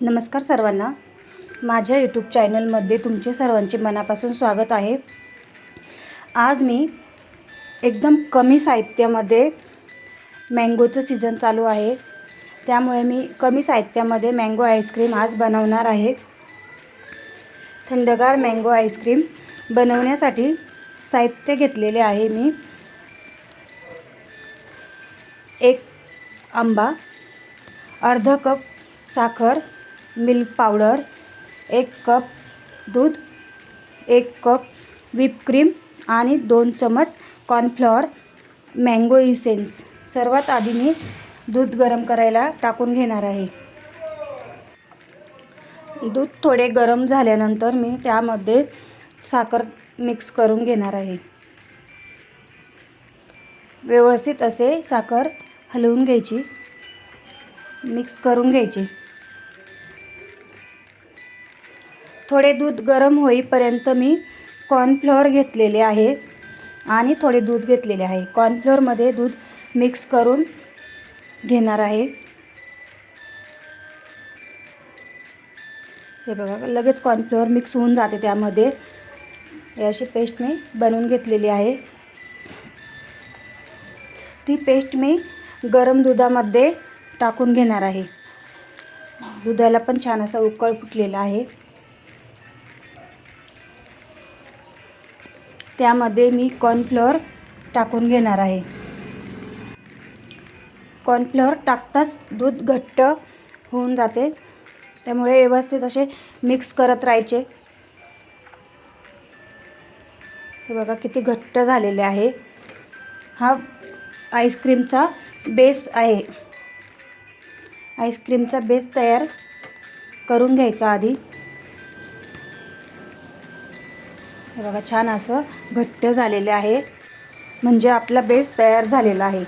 नमस्कार सर्वांना. माझ्या यूट्यूब चॅनलमध्ये तुमचे सर्वांचे मनापासून स्वागत आहे. आज मी एकदम कमी साहित्यामध्ये मँगोचं सीझन चालू आहे. त्यामुळे मी कमी साहित्यामध्ये मँगो आईस्क्रीम आज बनवणार आहे. थंडगार मँगो आईस्क्रीम बनवण्यासाठी साहित्य घेतलेले आहे मी. एक आंबा अर्ध कप साखर मिल्क पावडर एक कप दूध एक कप व्हिप क्रीम आणि दोन चमच कॉर्नफ्लॉवर मँगो इसेन्स. सर्वात आधी मी दूध गरम करायला टाकून घेणार आहे. दूध थोडे गरम झाल्यानंतर मी त्यामध्ये साखर मिक्स करून घेणार आहे. व्यवस्थित असे साखर हलवून घ्यायची मिक्स करून घ्यायची. थोडे दूध गरम होईपर्यंत मी कॉर्नफ्लोअर घेतलेले आहे आणि थोडे दूध घेतलेले आहे. कॉर्नफ्लोअरमध्ये दूध मिक्स करून घेणार आहे. हे बघा लगेच कॉर्नफ्लोअर मिक्स होऊन जाते त्यामध्ये. अशी पेस्ट मी बनवून घेतलेली आहे. ती पेस्ट मी गरम दुधामध्ये टाकून घेणार आहे. दुधाला पण छान असा उकळ फुटलेला आहे. त्यामध्ये मी कॉर्नफ्लोअर टाकून घेणार आहे. कॉर्नफ्लोअर टाकताच दूध घट्ट होऊन जाते. त्यामुळे व्यवस्थित असे मिक्स करत राहायचे. हे बघा किती घट्ट झालेले आहे. हा आईस्क्रीमचा बेस आहे. आईस्क्रीमचा बेस तयार करून घ्यायचा आधी. बघा छान असं घट्ट झालेले आहे. म्हणजे आपला बेस तयार झालेला आहे.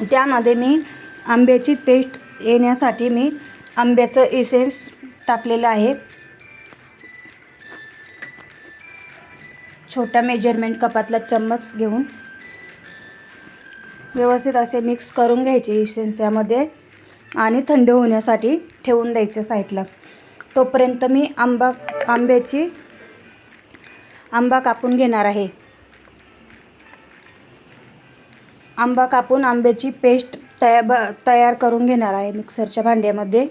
त्यामध्ये मी आंब्याची टेस्ट येण्यासाठी मी आंब्याचं एसेन्स टाकलेलं आहे. छोट्या मेजरमेंट कपातला चम्मच घेऊन व्यवस्थित असे मिक्स करून घ्यायचे इसेन्स त्यामध्ये आणि थंड होण्यासाठी ठेवून द्यायचं साईडला तोपर्यंत मी आंबा आंब्याची आंबा कापून घेणार आहे. आंबा कापून आंब्याची पेस्ट तया ब तयार करून घेणार आहे मिक्सरच्या भांड्यामध्ये.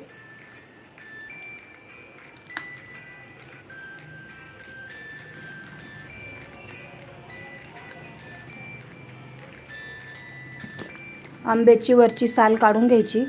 आंब्याची वरची साल काढून घ्यायची.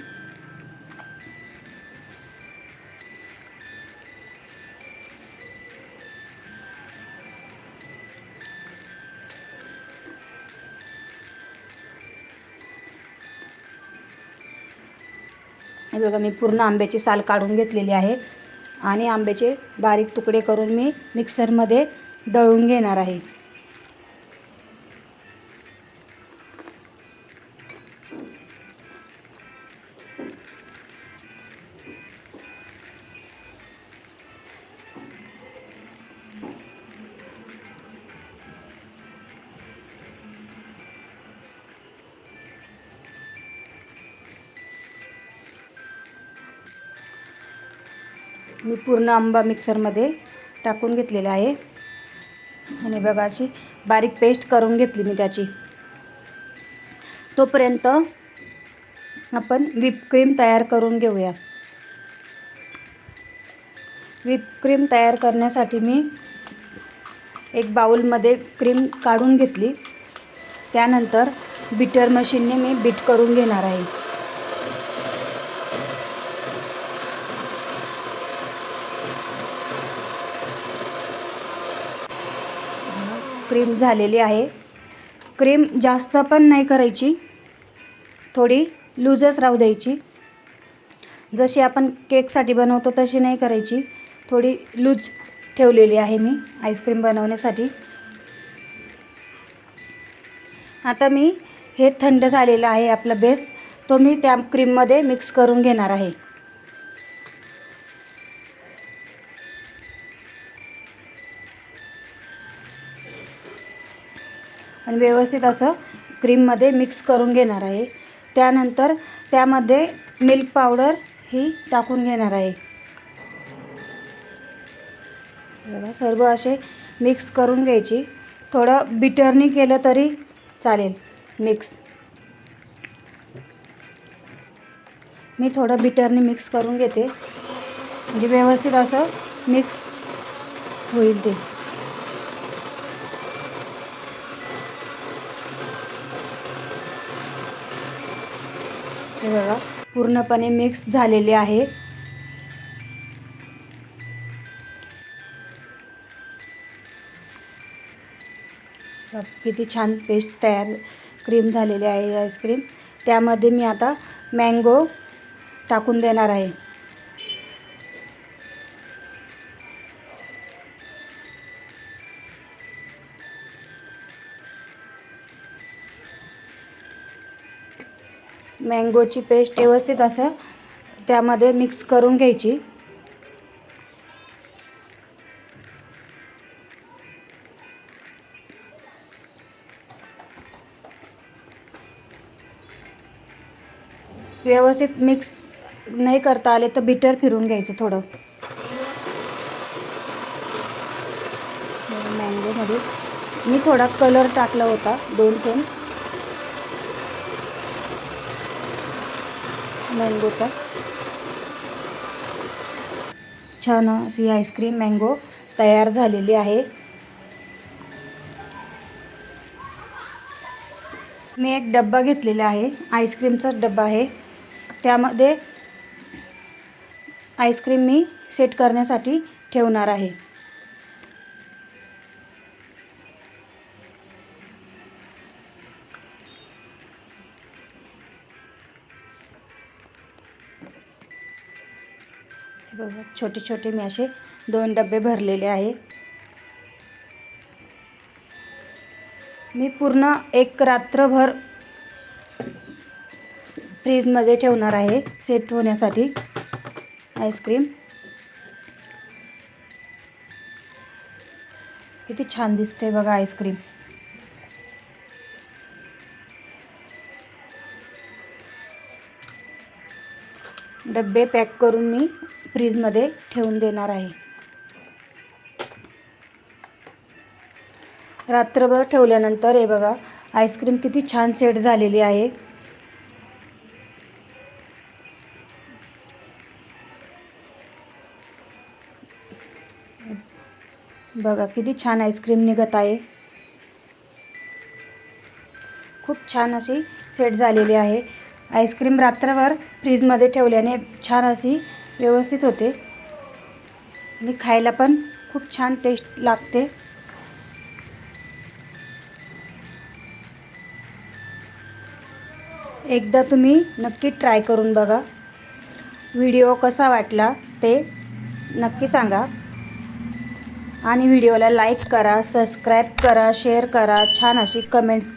हे बघा मी पूर्ण आंब्याची साल काढून घेतलेली आहे. आणि आंब्याचे बारीक तुकडे करून मी मिक्सरमध्ये दळून घेणार आहे. मी पूर्ण आंबा मिक्सरमध्ये टाकून घेतलेला आहे. आणि बघा अशी बारीक पेस्ट करून घेतली मी त्याची. तोपर्यंत आपण व्हिप क्रीम तयार करून घेऊया. व्हिप क्रीम तयार करण्यासाठी मी एक बाउलमध्ये क्रीम काढून घेतली. त्यानंतर बिटर मशीनने मी बीट करून घेणार आहे. क्रीम झालेली आहे. क्रीम जास्त पण नाही करायची. थोडी लूजच राहू द्यायची. जशी आपण केकसाठी बनवतो तशी नाही करायची. थोडी लूज ठेवलेली आहे मी आईस्क्रीम बनवण्यासाठी. आता मी हे थंड झालेलं आहे आपला बेस तो मी त्या क्रीममध्ये मिक्स करून घेणार आहे. आणि व्यवस्थित असं क्रीममध्ये मिक्स करून घेणार आहे. त्यानंतर त्यामध्ये मिल्क पावडर ही टाकून घेणार आहे. बघा सर्व असे मिक्स करून घ्यायची. थोडं बिटरनी केलं तरी चालेल मिक्स मी थोडं बिटरनी मिक्स करून घेते. म्हणजे व्यवस्थित असं मिक्स होईल ते. हे बघा पूर्णपणे मिक्स झालेले आहे. किती छान पेस्ट तयार क्रीम झालेली आहे आईस्क्रीम त्यामध्ये मी आता मँगो टाकून देणार आहे. मँगोची पेस्ट व्यवस्थित असं त्यामध्ये मिक्स करून घ्यायची. व्यवस्थित मिक्स नाही करता आले तर बिटर फिरून घ्यायचं थोडं. मँगोमध्ये मी थोडा कलर टाकला होता दोन थेंब. मँगोचा छान अशी आईस्क्रीम मँगो तयार झालेली आहे. मी एक डब्बा घेतलेला आहे. आईस्क्रीमचाच डब्बा आहे. त्यामध्ये आईस्क्रीम मी सेट करण्यासाठी ठेवणार आहे. हे बघा छोटे छोटे मी असे दोन डबे भरलेले आहे. मी पूर्ण एक रात्रभर फ्रीजमध्ये ठेवणार आहे सेट होण्यासाठी. आईस्क्रीम. किती छान दिसते बघा आईस्क्रीम. डब्बे पॅक करून मी फ्रीजमध्ये ठेवून देणार आहे. रात्रभर ठेवल्यानंतर हे बघा आईस्क्रीम किती छान सेट झालेली आहे. बघा किती छान आईस्क्रीम निघत आहे. खूप छान अशी सेट झालेली आहे. आईस्क्रीम रात्रभर फ्रीजमध्ये ठेवल्याने छान अशी व्यवस्थित होते. आणि खायला पण खूप छान टेस्ट लागते. एकदा तुम्ही नक्की ट्राय करून बघा. व्हिडिओ कसा वाटला ते नक्की सांगा. आणि व्हिडिओला लाईक करा सबस्क्राईब करा शेअर करा छान अशी कमेंट्स